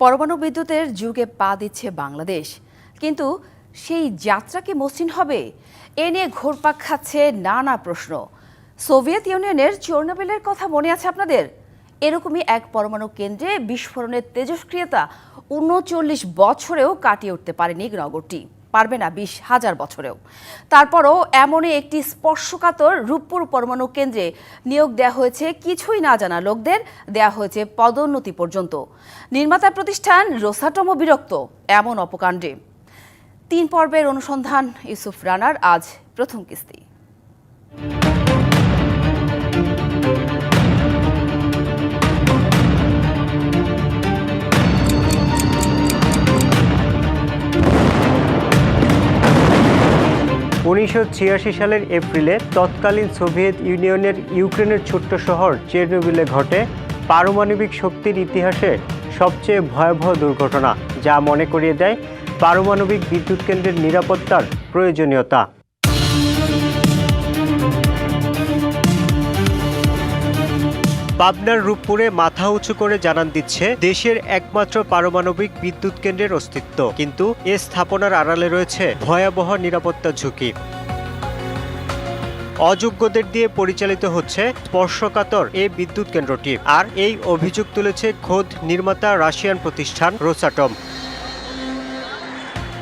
পরমাণু বিদ্যুতের যুগে পা দিচ্ছে বাংলাদেশ। কিন্তু সেই যাত্রা কি মসৃণ হবে? এ নিয়ে ঘোরপাক খাচ্ছে নানা প্রশ্ন। সোভিয়েত ইউনিয়নের চোরনাবেলের কথা মনে আছে আপনাদের? এরকমই এক পরমাণু কেন্দ্রে বিস্ফোরণের তেজস্ক্রিয়তা উনচল্লিশ বছরেও কাটিয়ে উঠতে পারেনি নগরটি। পারবে না বিশ হাজার বছরেও। তারপরও এমনই একটি স্পর্শকাতর রূপপুর পরমাণু কেন্দ্রে নিয়োগ দেয়া হয়েছে, কিছুই না জানা লোকদের, দেয়া হয়েছে পদোন্নতি পর্যন্ত। নির্মাতা প্রতিষ্ঠান রোসাটমও বিরক্ত, এমন অপকাণ্ডে। তিন পর্বের অনুসন্ধান, ইউসুফ রানার, আজ প্রথম কিস্তি। উনিশশো ছিয়াশি সালের এপ্রিলে তৎকালীন সোভিয়েত ইউনিয়নের ইউক্রেনের ছোট্ট শহর চেরনোবিলে ঘটে পারমাণবিক শক্তির ইতিহাসে সবচেয়ে ভয়াবহ দুর্ঘটনা, যা মনে করিয়ে দেয় পারমাণবিক বিদ্যুৎ কেন্দ্রের নিরাপত্তার প্রয়োজনীয়তা। পাবনার রূপপুরে মাথা উঁচু করে জানান দিচ্ছে, দেশের একমাত্র পারমাণবিক বিদ্যুৎ কেন্দ্রের অস্তিত্ব। কিন্তু এ স্থাপনার আড়ালে রয়েছে ভয়াবহ নিরাপত্তা ঝুঁকি। অযোগ্যদের দিয়ে পরিচালিত হচ্ছে স্পর্শকাতর এই বিদ্যুৎ কেন্দ্রটি। আর এই অভিযোগ তুলেছে খোদ নির্মাতা রাশিয়ান প্রতিষ্ঠান রোসাটম।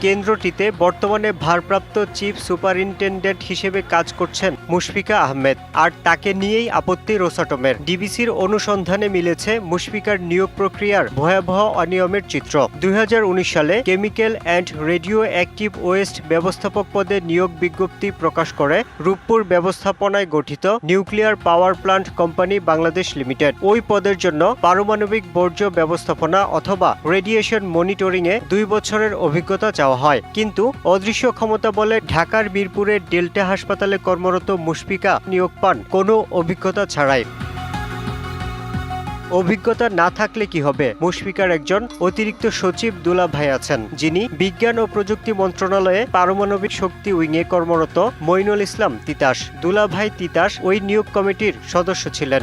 কেন্দ্রটিতে বর্তমানে ভারপ্রাপ্ত চিফ সুপারিনটেন্ডেন্ট হিসেবে কাজ করছেন মুশফিকা আহমেদ। আর তাকে নিয়েই আপত্তি রোসাটমের। ডিবিসির অনুসন্ধানে মিলেছে মুশফিকার নিয়োগ প্রক্রিয়ার ভয়াবহ অনিয়মের চিত্র। দুই হাজার উনিশ সালে chemical and radio active waste ব্যবস্থাপক পদে নিয়োগ বিজ্ঞপ্তি প্রকাশ করে রূপপুর ব্যবস্থাপনায় গঠিত nuclear power plant company Bangladesh limited. ওই পদের জন্য পারমাণবিক বর্জ্য ব্যবস্থাপনা অথবা রেডিয়েশন মনিটরিংয়ে দুই বছরের অভিজ্ঞতা চাওয়া হয়। কিন্তু অদৃশ্য ক্ষমতা বলে ঢাকার বীরপুরের ডেল্টা হাসপাতালে কর্মরত মুশফিকা নিয়োগ পান, কোনো অভিজ্ঞতা ছাড়াই। অভিজ্ঞতা না থাকলে কি হবে? মুশফিকার একজন অতিরিক্ত সচিব দুলা ভাই আছেন, যিনি বিজ্ঞান ও প্রযুক্তি মন্ত্রণালয়ে পারমাণবিক শক্তি উইংয়ে কর্মরত মইনুল ইসলাম তিতাস। দুলা ভাই তিতাস ওই নিয়োগ কমিটির সদস্য ছিলেন।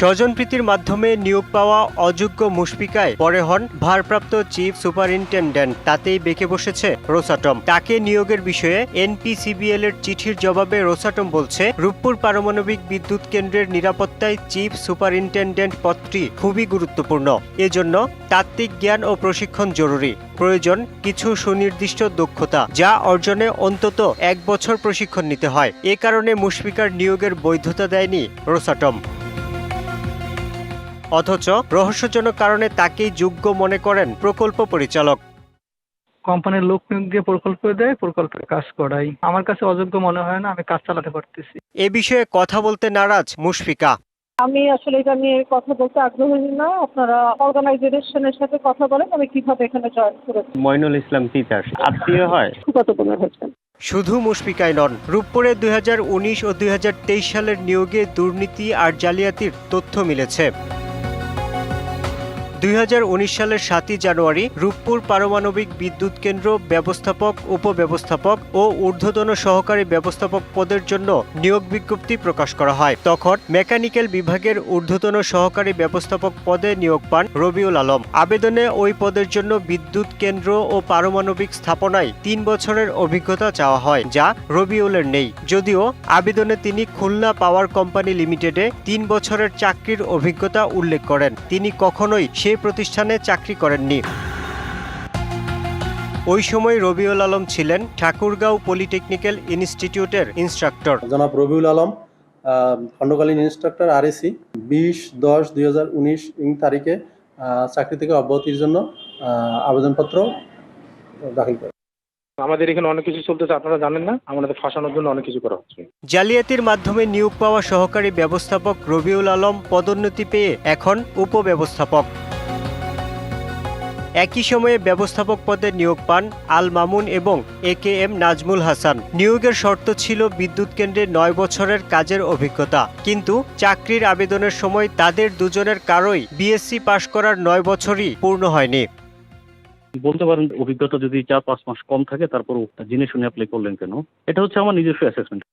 স্বজনপ্রীতির মাধ্যমে নিয়োগ পাওয়া অযোগ্য মুশফিকায় পরে হন ভারপ্রাপ্ত চিফ সুপারিনটেন্ডেন্ট। তাতেই বেঁকে বসেছে রোসাটম। তাকে নিয়োগের বিষয়ে এনপিসিবিএল এর চিঠির জবাবে রোসাটম বলছে, রূপপুর পারমাণবিক বিদ্যুৎ কেন্দ্রের নিরাপত্তায় চিফ সুপারিনটেন্ডেন্ট পদটি খুবই গুরুত্বপূর্ণ। এজন্য তাত্ত্বিক জ্ঞান ও প্রশিক্ষণ জরুরি। প্রয়োজন কিছু সুনির্দিষ্ট দক্ষতা, যা অর্জনে অন্তত এক বছর প্রশিক্ষণ নিতে হয়। এ কারণে মুশফিকার নিয়োগের বৈধতা দেয়নি রোসাটম। অথচ রহস্যজনক কারণে তাকেই যোগ্য মনে করেন প্রকল্প পরিচালক। কোম্পানির লোক নিয়োগ দিয়ে প্রকল্প দেয় প্রকল্পের কাজ করাই আমার কাছে অযোগ্য মনে হয় না আমি কাজ চালাতে পারতেছি। এ বিষয়ে কথা বলতে নারাজ মুশফিকা। আমি আসলে এটা নিয়ে কথা বলতে আগ্রহী না। আপনারা অর্গানাইজেশনের সাথে কথা বলেন আমি কীভাবে এখানে জয়েন করেছি। মইনুল ইসলাম তিতাস আত্মীয় হয়? কত হচ্ছেন শুধু মুশফিকাই নন রূপপুরে দুই হাজার উনিশ ও দুই হাজার তেইশ সালের নিয়োগে দুর্নীতি আর জালিয়াতির তথ্য মিলেছে। দুই হাজার উনিশ সালের সাতই জানুয়ারি রূপপুর পারমাণবিক বিদ্যুৎ কেন্দ্র ব্যবস্থাপক, উপব্যবস্থাপক ও ঊর্ধ্বতন সহকারী ব্যবস্থাপক পদের জন্য নিয়োগ বিজ্ঞপ্তি প্রকাশ করা হয়। তখন মেকানিক্যাল বিভাগের ঊর্ধ্বতন সহকারী ব্যবস্থাপক পদে নিয়োগ পান রবিউল আলম। আবেদনে ওই পদের জন্য বিদ্যুৎ কেন্দ্র ও পারমাণবিক স্থাপনায় তিন বছরের অভিজ্ঞতা চাওয়া হয়, যা রবিউলের নেই। যদিও আবেদনে তিনি খুলনা পাওয়ার কোম্পানি লিমিটেডে তিন বছরের চাকরির অভিজ্ঞতা উল্লেখ করেন। তিনি কখনোই সেই প্রতিষ্ঠানে চাকরি করেননি। ওই সময় রবিউল আলম ছিলেন ঠাকুরগাঁও পলিটেকনিক্যাল ইনস্টিটিউটের ইনস্ট্রাক্টর। জনাব রবিউল আলম আহ, খণ্ডকালীন ইন্সট্রাক্টর আরএসি বিশ দশ দুই হাজার উনিশ ইং তারিখে আহ, চাকরি থেকে অব্যাহতির জন্য আহ, আবেদনপত্র দাখিল করে আমাদের এখানে অনেক কিছু চলতেছে আপনারা জানেন না? আমাদের ফাঁসানোর জন্য অনেক কিছু করা হচ্ছে। জালিয়াতির মাধ্যমে নিয়োগ পাওয়া সহকারী ব্যবস্থাপক রবিউল আলম পদোন্নতি পেয়ে এখন উপব্যবস্থাপক। একই সময়ে ব্যবস্থাপক পদে নিয়োগ পান আল মামুন এবং A K M Nazmul Hasan. নিয়োগের শর্ত ছিল বিদ্যুৎ কেন্দ্রে নয় বছরের কাজের অভিজ্ঞতা। কিন্তু চাকরির আবেদনের সময় তাদের দুজনের কারোই বিএসসি পাশ করার নয় বছরই পূর্ণ হয়নি। বলতে পারেন, অভিজ্ঞতা যদি চার পাঁচ মাস কম থাকে, তারপর জেনে শুনে অ্যাপ্লাই করলেন কেন? এটা হচ্ছে আমার নিজস্ব অ্যাসেসমেন্ট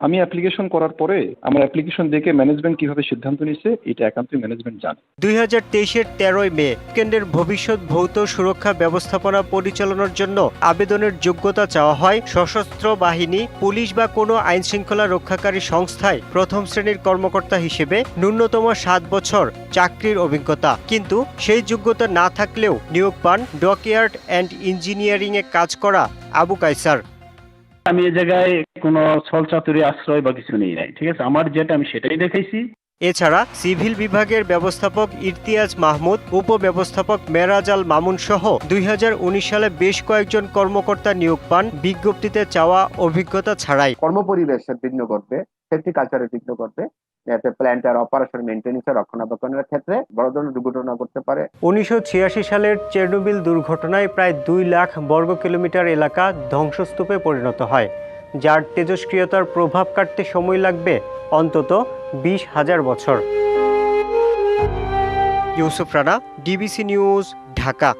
আমি অ্যাপ্লিকেশন করার পরে আমার অ্যাপ্লিকেশন দেখে ম্যানেজমেন্ট কীভাবে সিদ্ধান্ত নিছে এটা একান্তই ম্যানেজমেন্ট জানে। দুই হাজার তেইশের তেরোই মে কেন্দ্রের ভবিষ্যৎ ভৌত সুরক্ষা ব্যবস্থাপনা পরিচালনার জন্য আবেদনের যোগ্যতা চাওয়া হয়। সশস্ত্র বাহিনী, পুলিশ বা কোনো আইন শৃঙ্খলা রক্ষাকারী সংস্থায় প্রথম শ্রেণির কর্মকর্তা হিসেবে ন্যূনতম সাত বছর চাকরির অভিজ্ঞতা। কিন্তু সেই যোগ্যতা না থাকলেও নিয়োগ পান ডকইয়ার্ড অ্যান্ড ইঞ্জিনিয়ারিং এ কাজ করা আবু কাইসার আমি এ জায়গায় কোনো ছলচাতুরি আশ্রয় বা কিছু নেই নাই ঠিক আছে? আমার যেটা আমি সেটাই দেখাইছি। এছাড়া সিভিল বিভাগের ব্যবস্থাপক ইরতিয়াজ মাহমুদ উপব্যবস্থাপক মেরাজ আল মামুন সহ দুই হাজার উনিশ সালে বেশ কয়েকজন কর্মকর্তা নিয়োগ পান। বিজ্ঞপ্তিতে চাওয়া অভিজ্ঞতা ছাড়াই। কর্মপরিবেশের বিঘ্ন ঘটবে সেফটি কালচারের ভিন্ন ঘটবে। যাতে প্ল্যান্টের অপারেশন মেনটেন্যান্সের রক্ষণাবেক্ষণের ক্ষেত্রে বড় ধরনের দুর্ঘটনা ঘটতে পারে। উনিশশো ছিয়াশি সালের চেরনোবিল দুর্ঘটনায় প্রায় দুই লাখ বর্গ কিলোমিটার এলাকা ধ্বংসস্তূপে পরিণত হয়, যার তেজস্ক্রিয়তার প্রভাব কাটতে সময় লাগবে অন্তত বিশ হাজার বছর। Yusuf Rana, DBC news, Dhaka.